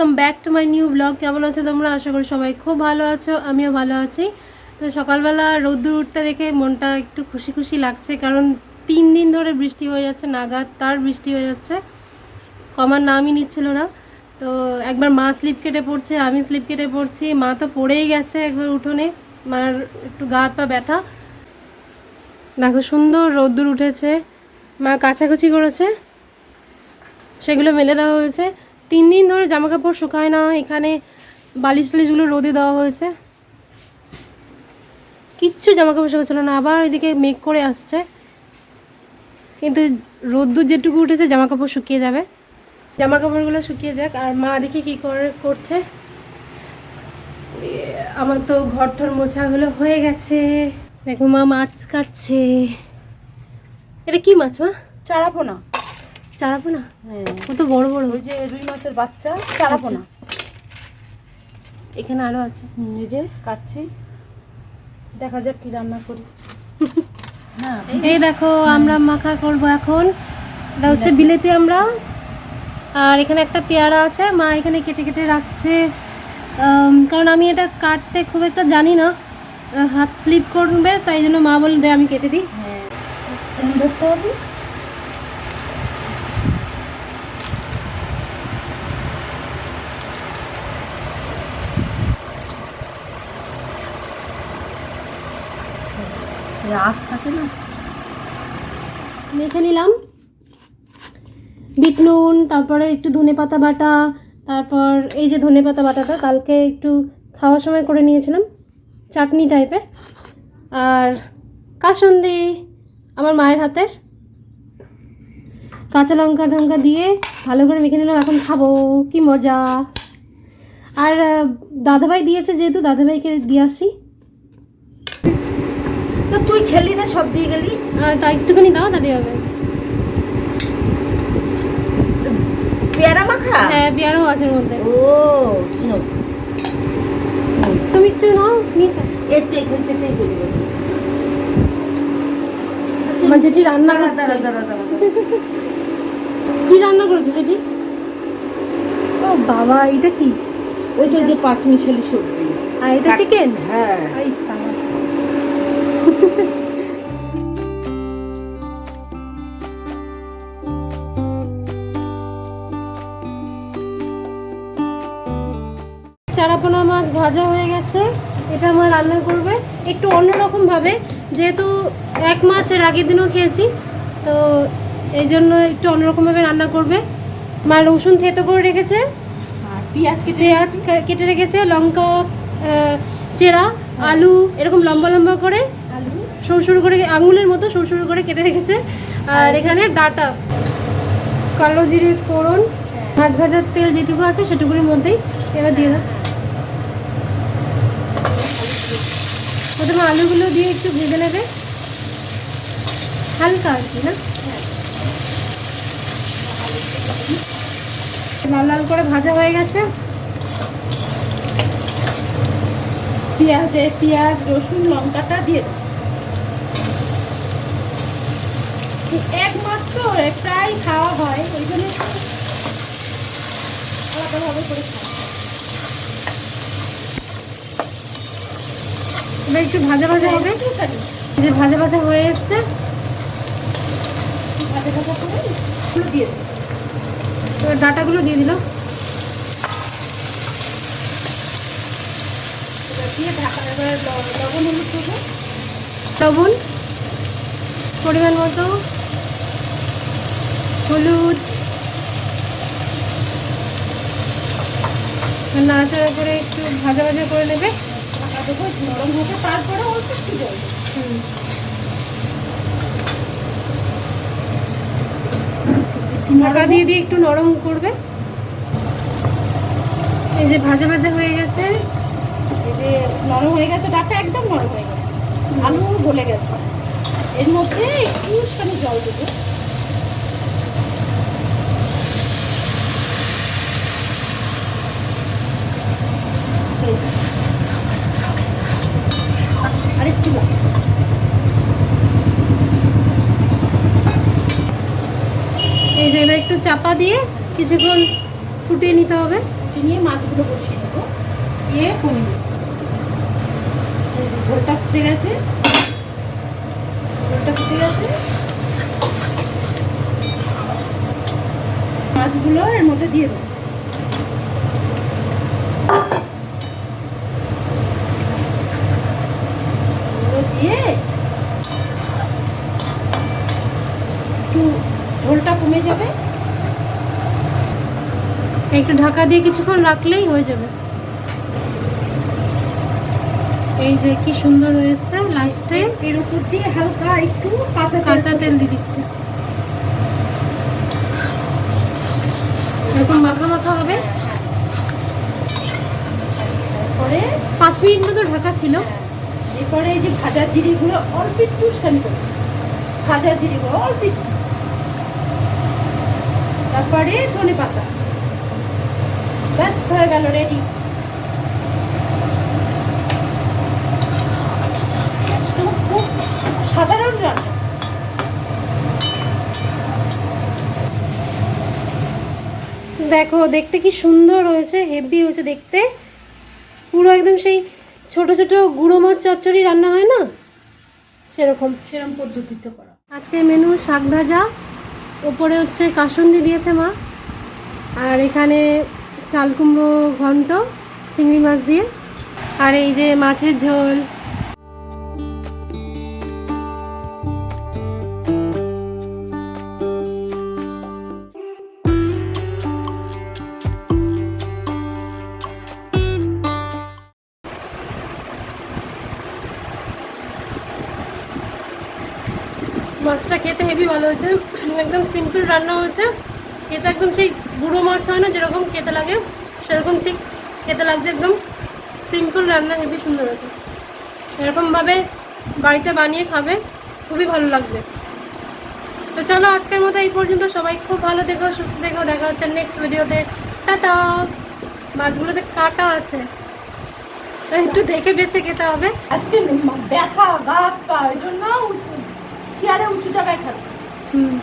Welcome back to my new vlog কেমন আছো তোমরা? আশা করি সবাই খুব ভালো আছো, আমিও ভালো আছি। তো সকালবেলা রোদ্দুর উঠতে দেখে মনটা একটু খুশি খুশি লাগছে, কারণ তিন দিন ধরে বৃষ্টি হয়ে যাচ্ছে, নাগাদ তার বৃষ্টি হয়ে যাচ্ছে। কমার নামই নিচ্ছিল না। তো একবার মা স্লিপ কেটে পড়ছে, আমি স্লিপ কেটে পড়ছি। মা তো পড়েই গেছে একবার উঠোনে, মার একটু গা হাত পা ব্যথা। দেখো সুন্দর রোদ্দুর উঠেছে। মা কাছাকাছি করেছে, সেগুলো মেলে দেওয়া হয়েছে। তিন দিন ধরে জামা কাপড় শুকায় না, এখানে বালিশ টালিশগুলো রোদে দেওয়া হয়েছে। কিচ্ছু জামা কাপড় শুকাচ্ছিল না, আবার এদিকে মেঘ করে আসছে। কিন্তু রোদ্দুর যেটুকু উঠেছে জামা কাপড় শুকিয়ে যাবে। জামা কাপড়গুলো শুকিয়ে যাক, আর মা দেখি কী করে, করছে। আমার তো ঘর টর মোছাগুলো হয়ে গেছে। দেখো মা মাছ কাটছে। এটা কি মাছ মা? চারাপোনা। চারাপো না? হ্যাঁ। কত বড় বড়। ওই যে রুই মাছের বাচ্চা চারাপোনা এখানে আরও আছে। এই যে কাটছি। দেখা যাক কি রান্না করি। হ্যাঁ। এই দেখো আমরা মাখা করব এখন। এটা হচ্ছে বিলেতি আমরা। আর এখানে একটা পেয়ারা আছে। মা এখানে কেটে কেটে রাখছে। কারণ আমি এটা কাটতে খুব একটা জানি না। হাত স্লিপ করবে তাই জন্য মা বলে দে আমি কেটে দিই। হ্যাঁ। রাস থাকে না? মেখে নিলাম। বিট নুন তারপরে একটু ধনে পাতা বাটা, তারপর এই যে ধনে পাতা বাটাটা কালকে একটু খাওয়ার সময় করে নিয়েছিলাম, চাটনি টাইপের। আর কাসন্দি, আমার মায়ের হাতের। কাঁচা লঙ্কা টঙ্কা দিয়ে ভালো করে মেখে নিলাম, এখন খাব, কি মজা। আর দাদাভাই দিয়েছে যেহেতু, দাদাভাইকে দিয়ে আসি। তো তুই খেলি না সব দিয়ে গেলি? তা একটুখানি দাও তাহলে হবে। পেয়ারা মাখা? হ্যাঁ পেয়ারাও আছে এর মধ্যে। Oh no. তুমি একটু নাও নিচে এর তো এখান হয়ে গেল আমার যেটি রান্না করছে। কি রান্না করেছে যেটি ও বাবা এটা কি? ওইটা যে পাঁচ মিশালি সবজি। আর এটা চিকেন হ্যাঁ। চারাপোনা মাছ ভাজা হয়ে গেছে এটা আমার রান্না করবে। একটু অন্যরকম ভাবে যেহেতু এক মাছ এর আগের দিনও খেয়েছি তো এই জন্য একটু অন্যরকমভাবে রান্না করবে। মা রসুন থেতো করে রেখেছে আর পেঁয়াজ কেটে পেঁয়াজ কেটে রেখেছে লঙ্কা চেরা আলু এরকম লম্বা লম্বা করে সরু সরু করে আঙুলের মতো সরু সরু করে কেটে রেখেছে। আর এখানে ডাটা। কালো জিরে ফোড়ন, ভাত ভাজার তেল যেটুকু আছে সেটুকুর মধ্যেই এবার দিয়ে দাও। প্রথমে আলুগুলো দিয়ে একটু ভেজে নেবে। হালকা আর কি, না? লাল লাল করে ভাজা হয়ে গেছে। পেঁয়াজে, পেঁয়াজ, রসুন, লঙ্কাটা দিয়ে দাও একমাত্র প্রায় খাওয়া হয় ওই জন্য আলাদাভাবে করে এবার একটু ভাজা ভাজা হবে? একটুখানি এই যে ভাজা ভাজা হয়ে এসছে। ভাজা ভাজা করে দিয়ে এবার ডাটাগুলো দিয়ে দিল দিয়ে ঢাকা এবার লবণ হলুদ লবণ পরিমাণ মতো। হলুদ। নাড়াচাড়া করে একটু ভাজা ভাজা করে নেবে। নরম হবে তারপরে অল্প একটু জল। ঢাকা দিয়ে দিয়ে একটু নরম করবে। এই যে ভাজা ভাজা হয়ে গেছে। এই যে নরম হয়ে গেছে, ডাটা একদম নরম হয়ে গেছে। আলু গলে গেছে। এর মধ্যে একটুখানি জল দেবো। আরেকটু। এই যে এবার একটু চাপা দিয়ে কিছুক্ষণ ফুটিয়ে নিতে হবে। নিয়ে মাছগুলো বসিয়ে দেবো। দিয়ে কমে দেবো। এই যে ঝোলটা ফুটে গেছে। ঝোলটা ফুটে গেছে। মাছগুলো এর মধ্যে দিয়ে দেবো এগুলো দিয়ে একটু কমে যাবে। একটু ঢাকা দিয়ে কিছুক্ষণ রাখলেই হয়ে যাবে। এই যে কি সুন্দর হয়েছে লাস্টে। এর উপর দিয়ে হালকা একটু কাঁচা কাঁচা তেল দিয়ে দিচ্ছে। এরকম মাখা মাখা হবে। তারপরে পাঁচ মিনিট মতো ঢাকা ছিল। এরপরে এই যে ভাজা জিরিগুলো অল্প একটু উস্কানি করব ভাজা জিরিগুলো অল্প একটু। তারপরে ধনে পাতা। ব্যাস হয়ে গেল রেডি খুব সাধারণ রান্না। দেখো দেখতে কি সুন্দর হয়েছে হেভি হয়েছে দেখতে। পুরো একদম সেই ছোট ছোট গুঁড়ো মাছ চচ্চড়ি রান্না হয় না? সেরকম। সেরকম পদ্ধতিতে করা। আজকের মেনু শাক ভাজা। ওপরে হচ্ছে কাসুন্দি দিয়েছে মা। আর এখানে চাল কুমড়ো ঘন্ট, চিংড়ি মাছ দিয়ে। আর এই যে মাছের ঝোল মাছটা খেতে হেভি ভালো হয়েছে। একদম সিম্পল রান্না হয়েছে। খেতে একদম সেই গুঁড়ো মাছ হয় না, যেরকম খেতে লাগে, সেরকম ঠিক খেতে লাগছে একদম। সিম্পল রান্না, হেভি সুন্দর হয়েছে। এরকমভাবে বাড়িতে বানিয়ে খাবে, খুবই ভালো লাগবে। তো চলো আজকের মতো এই পর্যন্ত, সবাই খুব ভালো দেখো সুস্থ দেখো দেখা হচ্ছে নেক্সট ভিডিওতে টাটা! মাছগুলোতে কাটা আছে। তো একটু দেখে বেছে খেতে হবে। আজকে ব্যথা, গা হাত পা, ওই জন্য চেয়ারে উঁচু জায়গায় খাচ্ছে হুম।